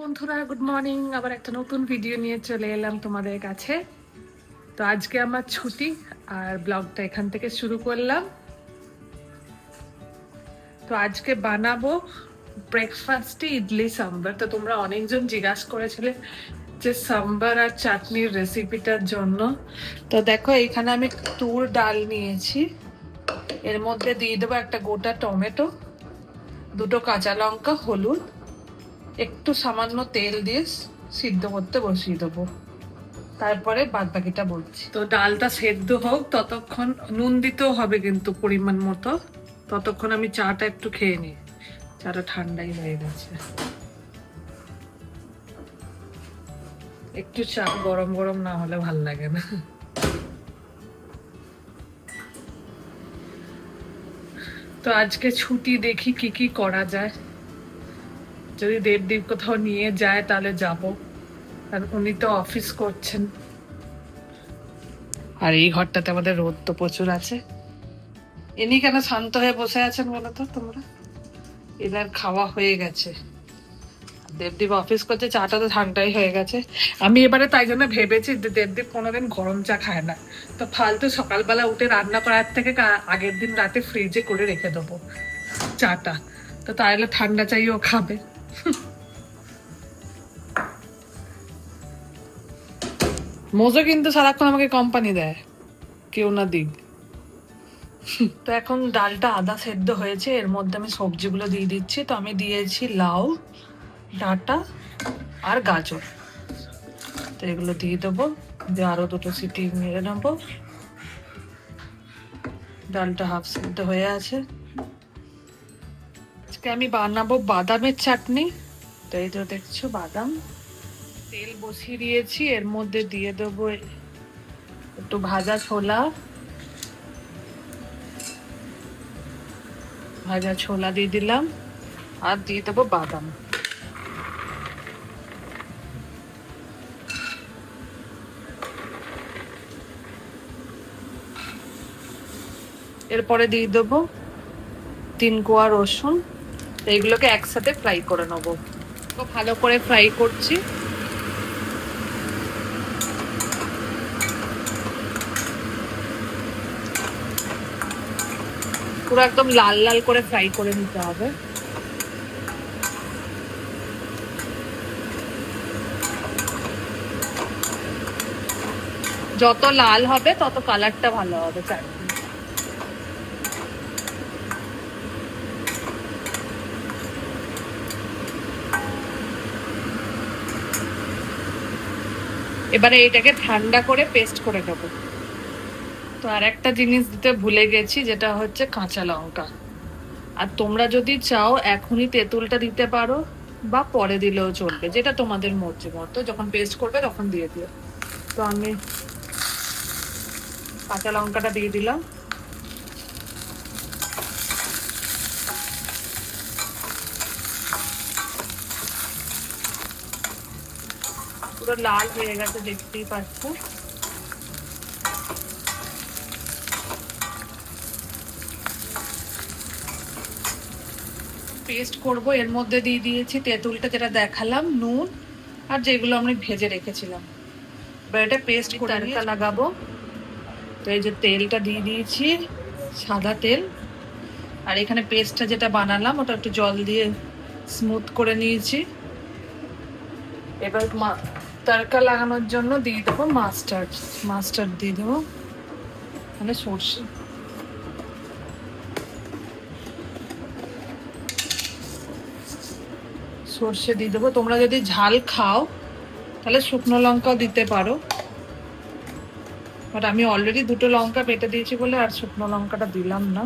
বন্ধুরা good morning আবার একটা নতুন ভিডিও নিয়ে চলে এলাম তোমাদের কাছে। তো আজকে আমার ছুটি, আর ব্লগটা এখান থেকে শুরু করলাম। তো আজকে বানাবো ব্রেকফাস্টে ইডলি সাম্বার। তো তোমরা অনেকজন জিজ্ঞাসা করেছিলে যে সাম্বার আর চাটনির রেসিপিটার জন্য। তো দেখো, এখানে আমি তুর ডাল নিয়েছি। এর মধ্যে দিয়ে দেবো একটা গোটা টমেটো, দুটো কাঁচা লঙ্কা, হলুদ একটু সামান্য তেল দিয়ে সিদ্ধ করতে বসিয়ে দেবো। তারপরে বাদ বাকিটা বলছি। তো ডালটা সেদ্ধ হোক, ততক্ষণ নুন দিতেও হবে কিন্তু পরিমাণ মতো। ততক্ষণ আমি চাটা একটু খেয়ে নিই। চাটা ঠান্ডাই হয়ে গেছে। একটু চা গরম গরম না হলে ভালো লাগে না। তো আজকে ছুটি দেখি কি কি করা যায়। যদি দেবদীপ কোথাও নিয়ে যায়, তাহলে যাব। আর উনি তো অফিস করছেন। আর এই ঘরটাতে আমাদের রোদ তো প্রচুর আছে। ইনি কেন শান্ত হয়ে বসে আছেন বলো তো তোমরা? এনার খাওয়া হয়ে গেছে। দেবদীপ অফিস করছে, চাটা তো ঠান্ডাই হয়ে গেছে। আমি এবারে তাই জন্য ভেবেছি যে দেবদীপ কোনোদিন গরম চা খায় না। তো ফালতু সকালবেলা উঠে রান্না করার থেকে আগের দিন রাতে ফ্রিজে করে রেখে দেবো চাটা। তো তাহলে ঠান্ডা চাইও খাবে। মোজো কিন্তু সারাক্ষণ আমাকে কোম্পানি দেয়। কেউ না দিক। তো এখন ডালটা আদা সেদ্ধ হয়েছে, এর মধ্যে আমি সবজিগুলো দিয়ে দিচ্ছি। তো আমি দিয়েছি লাউ, ডাঁটা আর গাজর। তো এগুলো দিয়ে দেবো, দিয়ে আরও দুটো সিটি মেরে নেব। ডালটা হাফ সেদ্ধ হয়ে আছে। আজকে আমি বানাবো বাদামের চাটনি। তো এই তো দেখছ বাদাম। তেল বসিয়ে দিয়েছি এর মধ্যে দিয়ে দেবো একটু ভাজা ছোলা। ভাজা ছোলা দিয়ে দিলাম আর দিয়ে দেবো বাদাম। এরপরে দিয়ে দেবো তিন কোয়া রসুন। তো এইগুলোকে একসাথে ফ্রাই করে নেব। ভালো করে ফ্রাই করছি। পুরো একদম লাল লাল করে ফ্রাই করে নিতে হবে। যত লাল হবে, তত কালারটা ভালো হবে চাটনি এবারে এটাকে ঠান্ডা করে পেস্ট করে নেব। তো আর একটা জিনিস দিতে ভুলে গেছি, যেটা হচ্ছে কাঁচা লঙ্কা। আর তোমরা যদি চাও, এখনই তেঁতুলটা দিতে পারো, বা পরে দিলেও চলবে, যেটা তোমাদের মর্জি মতো। যখন পেস্ট করবে তখন দিয়ে দিও। তো আমি কাঁচা লঙ্কাটা দিয়ে দিলাম। পুরো লাল হয়ে গেছে দেখতেই পাচ্ছ। পেস্ট করব এর মধ্যে দিয়ে দিয়েছি তেঁতুলটা যেটা দেখালাম নুন আর যেগুলো আমি ভেজে রেখেছিলাম। এবার এটা পেস্ট করে লাগাবো। তো এই যে তেলটা দিয়ে দিয়েছি সাদা তেল। আর এখানে পেস্টটা যেটা বানালাম ওটা একটু জল দিয়ে স্মুথ করে নিয়েছি। এবার তড়কা লাগানোর জন্য দিয়ে দেবো মাস্টার্ড মাস্টার্ড দিয়ে দেবো মানে সর্ষে। সর্ষে দিয়ে দেবো। তোমরা যদি ঝাল খাও, তাহলে শুকনো লঙ্কাও দিতে পারো। বাট আমি অলরেডি দুটো লঙ্কা পেটে দিয়েছি বলে আর শুকনো লঙ্কাটা দিলাম না।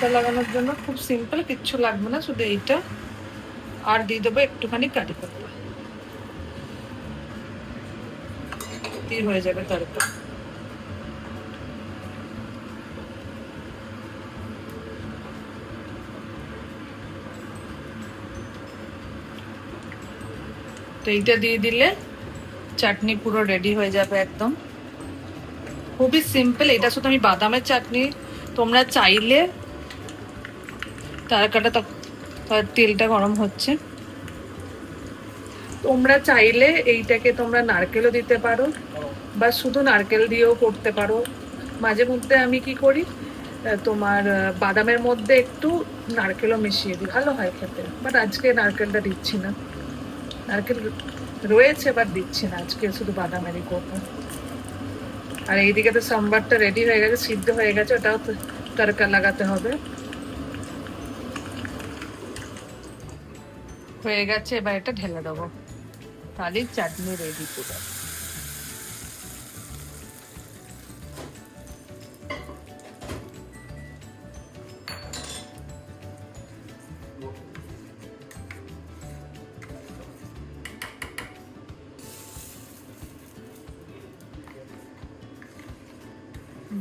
তড়কা লাগানোর জন্য খুব সিম্পল কিচ্ছু লাগবে না, শুধু এইটা। আর দিয়ে দেবো একটুখানি কারি পাতা। হয়ে যাবে তড়কা তো এইটা দিয়ে দিলে চাটনি পুরো রেডি হয়ে যাবে একদম। খুবই সিম্পল এটা শুধু আমি বাদামের চাটনি, তোমরা চাইলে তারকাটা তেলটা গরম হচ্ছে। তোমরা চাইলে এইটাকে তোমরা নারকেলও দিতে পারো, বা শুধু নারকেল দিয়েও করতে পারো। মাঝে মধ্যে আমি কি করি তোমার বাদামের মধ্যে একটু নারকেলও মিশিয়ে দিই। ভালো হয় খেতে বাট আজকে নারকেলটা দিচ্ছি না। নারকেল রয়েছে বাট দিচ্ছি না। আজকে শুধু বাদামেরই করব। আর এইদিকে তো সাম্বারটা রেডি হয়ে গেছে, সিদ্ধ হয়ে গেছে, ওটাও তো তড়কা লাগাতে হবে। হয়ে গেছে এবার এটা ঢেলে দেবো। তাহলেই চাটনি রেডি পুরো।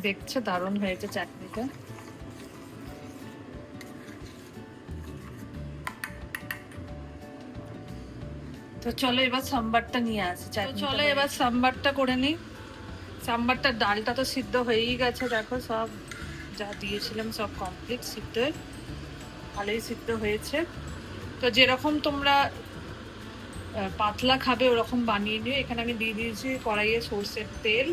দেখছে দারুণ হয়েছে চাটনিটা? তো চলো এবার সাম্বারটা নিয়ে আসি চলো এবার সাম্বারটা করে নিই। সাম্বারটার ডালটা তো সিদ্ধ হয়েই গেছে দেখো সব যা দিয়েছিলাম সব কমপ্লিট সিদ্ধ ভালোই সিদ্ধ হয়েছে। তো যেরকম তোমরা পাতলা খাবে ওরকম বানিয়ে নিও। এখানে আমি দিয়ে দিয়েছি কড়াইয়ে সর্ষের তেল।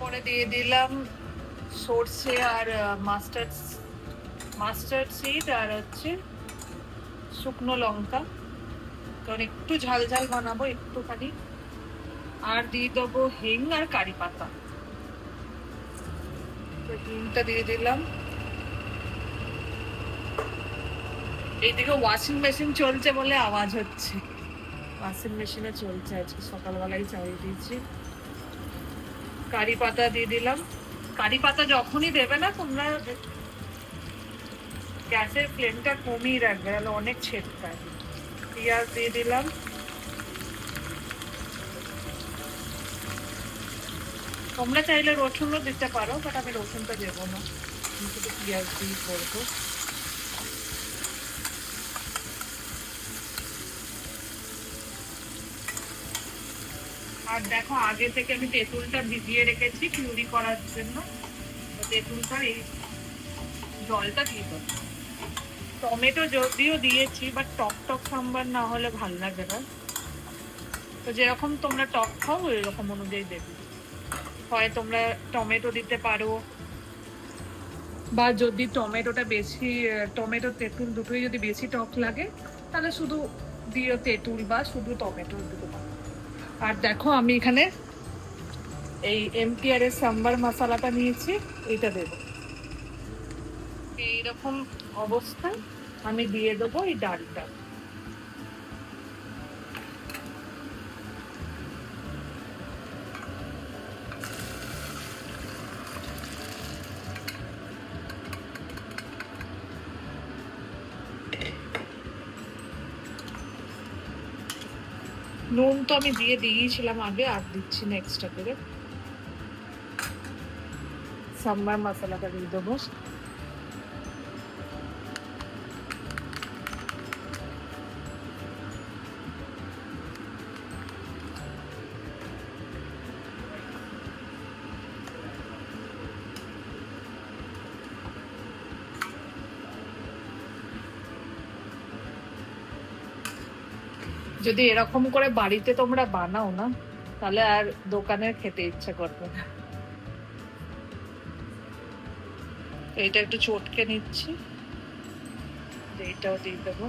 পরে দিয়ে দিলাম সর্ষে আর মাস্টার্ড মাস্টার্ড সিড আর হচ্ছে শুকনো লঙ্কা। কারণ একটু ঝাল ঝাল বানাবো একটুখানি। আর দিয়ে দেবো হিং আর কারি পাতা। হিংটা দিয়ে দিলাম। এইদিকে ওয়াশিং মেশিন চলছে বলে আওয়াজ হচ্ছে। ওয়াশিং মেশিনে চলছে আজকে, সকালবেলায় চালিয়ে দিয়েছি। কারি পাতা দিয়ে দিলাম। কারি পাতা যখনই দেবে না তোমরা গ্যাসের ফ্লেমটা কমিয়ে রাখবে, তাহলে অনেক ছেটকায় পেঁয়াজ দিয়ে দিলাম। তোমরা চাইলে রসুনও দিতে পারো বাট আমি রসুনটা দেবো না। আমি শুধু পেঁয়াজ দিয়ে করব। আর দেখো, আগে থেকে আমি তেঁতুলটা ভিজিয়ে রেখেছি পিউরি করার জন্য। তো তেঁতুলটার এই জলটা দিয়ে দেবো। টমেটো যদিও দিয়েছি বাট টক টক সাম্বার না হলে ভালো লাগে না। তো যেরকম তোমরা টক খাও এরকম অনুযায়ী দেবে। হয় তোমরা টমেটো দিতে পারো, বা যদি টমেটোটা বেশি, টমেটো, তেঁতুল দুটোই যদি বেশি টক লাগে, তাহলে শুধু দিও তেঁতুল বা শুধু টমেটো দিতে পারো। আর দেখো, আমি এখানে এই এমটিআর এর সাম্বার মশলাটা নিয়েছি, এইটা দেবো। এইরকম অবস্থা, আমি দিয়ে দেবো এই ডালটা। নুন তো আমি দিয়ে দিয়েছিলাম আগে, আর দিচ্ছি না এক্সট্রা করে। সাম্বার মশলাটা দিয়ে দেবো। যদি এরকম করে বাড়িতে তোমরা বানাও না, তাহলে আর দোকানের খেতে ইচ্ছা করবে না। এইটা একটু চটকে নিচ্ছি। এইটাও দিয়ে দেবো।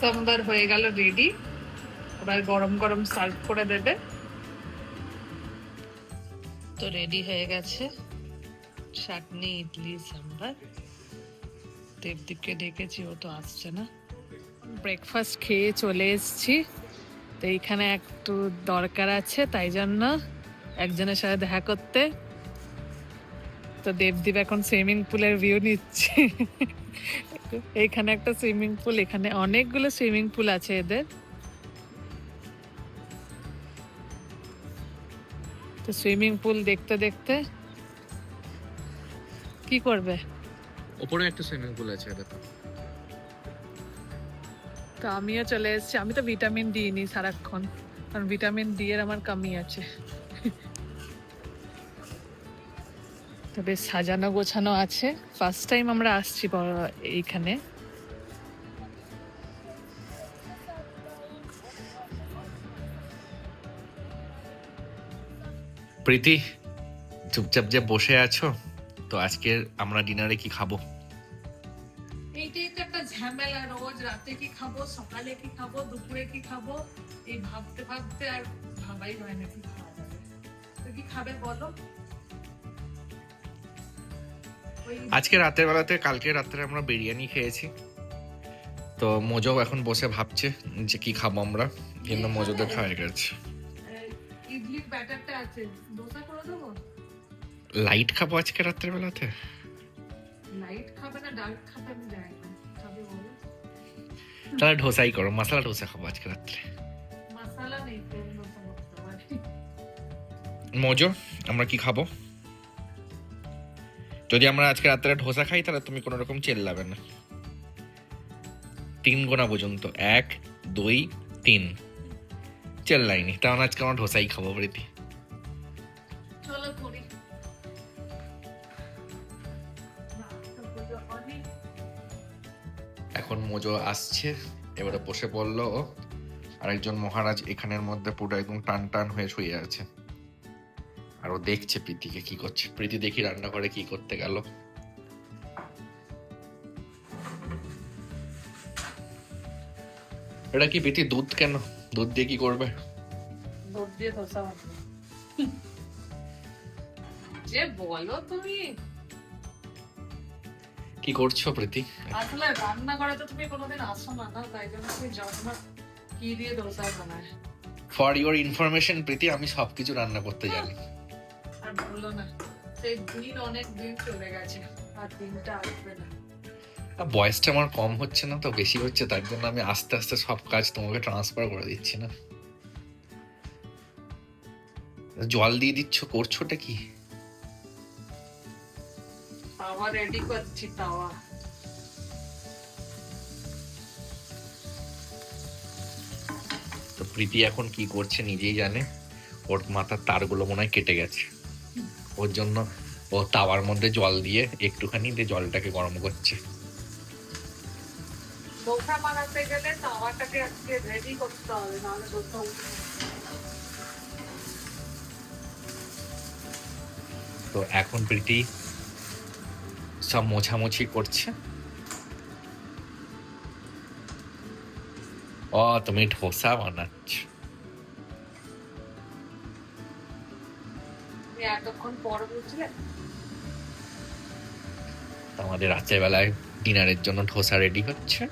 সাম্বার হয়ে গেল রেডি। এবার গরম গরম সার্ভ করে দেবে। তো রেডি হয়ে গেছে। চাটনি, ইডলি, সাম্বার। দেবদীপকে ডেকেছি, ও তো আসছে না। ব্রেকফাস্ট খেয়ে চলে এসেছি। তো এইখানে একটু দরকার আছে, তাই জন্য একজনের সাথে দেখা করতে। তো দেবদীপ এখন সুইমিং পুলের ভিউ নিচ্ছে। এইখানে একটা সুইমিং পুল এখানে অনেকগুলো সুইমিং পুল আছে এদের। তো সুইমিং পুল দেখতে দেখতে কি করবে? ওপরে একটা সুইমিং পুল আছে এটা তো আমিও চলে এসেছি। আমি তো ভিটামিন ডি নিই সারাক্ষণ কারণ ভিটামিন ডি এর আমার কমি আছে। তো বেশ সাজানো গোছানো আছে। ফার্স্ট টাইম আমরা আসছি বড়- এইখানে। প্রীতি চুপচাপ যে বসে আছো তো আজকে আমরা ডিনারে কি খাব? এইটাই তো একটা ঝামেলা রোজ রাতে কি খাব সকালে কি খাব দুপুরে কি খাব? এই ভাবতে ভাবতে আর ভাবাই হয় না কি খাওয়া যাবে। তো কি খাবে বলো? আজকে রাতের বেলাতে কালকে রাত্রে আমরা বিরিয়ানি খেয়েছি। তো মোজো এখন বসে ভাবছে যে কি খাব আমরা কিন্তু মোজোদের খাওয়া গেছে। ব্যাটারটা আছে। দোসা করে দেবো? লাইট খাব আজকে রাত্রের বেলাতে লাইট খাবে না ডার্ক খাবে আমি জানি না। খাবে বলো। তাহলে ঢোসাই করো মশলা ঢোসা খাব আজকে রাত্রে। মশলা নেই মোজো আমরা কি খাব? যদি আমরা আজকে রাত্রে ঢোসা খাই তাহলে তুমি কোনো রকম চেল্লাবে না। তিন গোনা পর্যন্ত। এক দুই তিন। চেল্লাইনি তাহলে আজকে আমরা ঢোসাই খাব প্রীতি এখন মোজো আসছে। এবারে বসে পড়ল। আরেকজন মহারাজ এখানের মধ্যে পুরো একদম টান টান হয়ে শুয়ে আছে। আর ও দেখছে প্রীতিকে কি করছে। প্রীতি দেখি রান্না করে কি করতে গেল। এটা কি প্রীতি দুধ কেন? দুধ দিয়ে কি করবে? দুধ দিয়ে ধোসা বানাবো। যে বলো তুমি। কি করছ প্রীতি? আসলে রান্না করে তো তুমি কোনোদিন আসো না না? তাই জন্য তুমি জানো না কি দিয়ে ধোসা বানায়। ফর ইউর ইনফরমেশন প্রীতি আমি সবকিছু রান্না করতে জানি। আর বলল না সেই দিন অনেক দিন চলে গেছে আর দিনটা আসবে না। বয়সটা আমার কম হচ্ছে না তো বেশি হচ্ছে তার জন্য আমি আস্তে আস্তে সব কাজ তোমাকে ট্রান্সফার করে দিচ্ছি না। জল দিয়ে দিচ্ছ করছোটা কি? তাওয়া রেডি করছি তাওয়া। তো প্রীতি এখন কি করছে নিজেই জানে। ওর মাথার তারগুলো মনে হয় কেটে গেছে। ওর জন্য ও তাওয়ার মধ্যে জল দিয়ে একটুখানি দিয়ে জলটাকে গরম করছে। ধোসা বানাতে গেলে তাওয়াটাকে আজকে রেডি করতে হবে নাহলে ধোসা তো এখন প্রীতি সব মোছামুছি করছে। ও তুমি ঢোসা বানাচ্ছ। এতক্ষণ পর বুঝলে? আমাদের রাতের বেলায় ডিনারের জন্য ঢোসা রেডি হচ্ছে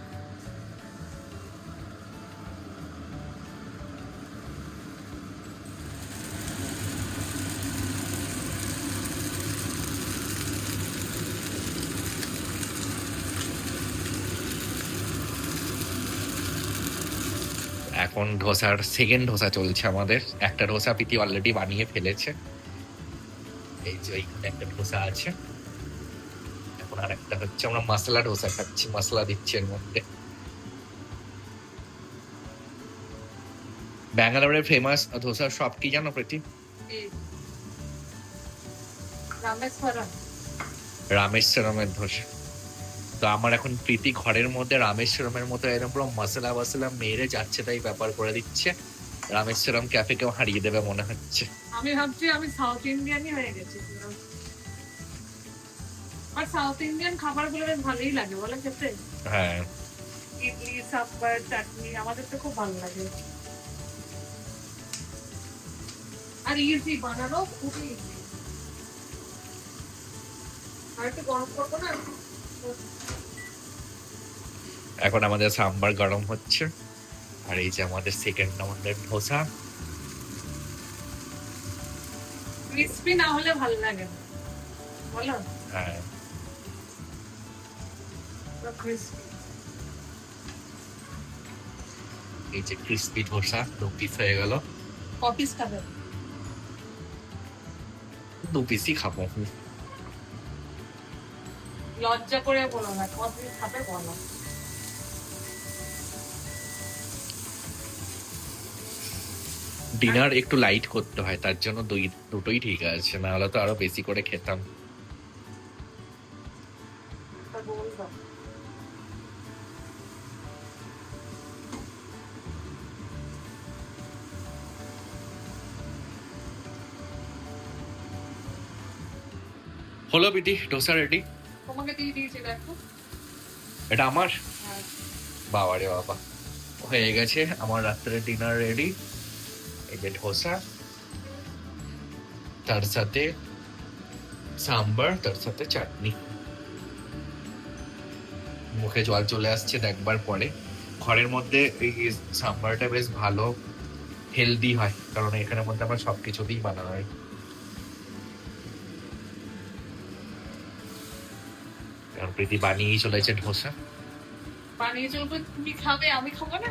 এখন ধোসার সেকেন্ড ধোসা চলছে আমাদের। একটা ধোসা পিতি অলরেডি বানিয়ে ফেলেছে। এই যে একটা ধোসা আছে। এখন আর একটা হচ্ছে আমরা মশলা ডোসা খাচ্ছি মশলা দিচ্ছি এর মধ্যে। ব্যাঙ্গালোরের ফেমাস ধোসার শপ কি জানো প্রীতি? রামেশ্বরম। রামেশ্বরমের ধোসা। তো আমার এখন প্রীতি ঘরের মধ্যে রামেশ্বরমের মতো এরকম পুরো মশলা মশলা মেরে যাচ্ছে তাই ব্যাপার করে দিচ্ছে। রামেশ্বরম ক্যাফেকেও হারিয়ে দেবে মনে হচ্ছে। আমি ভাবছি আমি সাউথ ইন্ডিয়ানই হয়ে গেছি আর সাউথ ইন্ডিয়ান খাবারগুলো বেশ ভালোই লাগে বলে খেতে? হ্যাঁ। ইডলি সাম্বার চাটনি আমাদের তো খুব ভালো লাগে। আর ইজি বানানো খুবই ইজি আর একটু গরম করব না? এখন আমাদের সাম্বার গরম হচ্ছে। আর এই যে আমাদের সেকেন্ড আমাদের ধোসা। ক্রিসপি না হলে ভালো লাগে বলো? হ্যাঁ। এই যে ক্রিস্পি ধোসা দু পিস হয়ে গেল। কপিস খাবে? দু পিসই খাব। লজ্জা করে বলো না খাবে বলো। ডিনার একটু লাইট করতে হয় তার জন্য দুই দুটোই ঠিক আছে না হলে তো আরও বেশি করে খেতাম। হলো বিটি ডোসা রেডি তোমাকে দিয়ে দিয়েছি দেখো। এটা আমার? হ্যাঁ। বাবা রে বাবা। হয়ে গেছে আমার রাত্রে ডিনার রেডি এই যে ধোসা তার সাথে সাম্বার তার সাথে চাটনি। মুখে জল চলে আসছে দেখবার পরে। ঘরের মধ্যে এই সাম্বারটা বেশ ভালো হেলদি হয় কারণ এখানের মধ্যে আমরা সবকিছু দিয়েই বানানো হয় প্রীতি বানিয়েই চলেছে ধোসা বানিয়ে চলবে? তুমি খাবে আমি খাব না?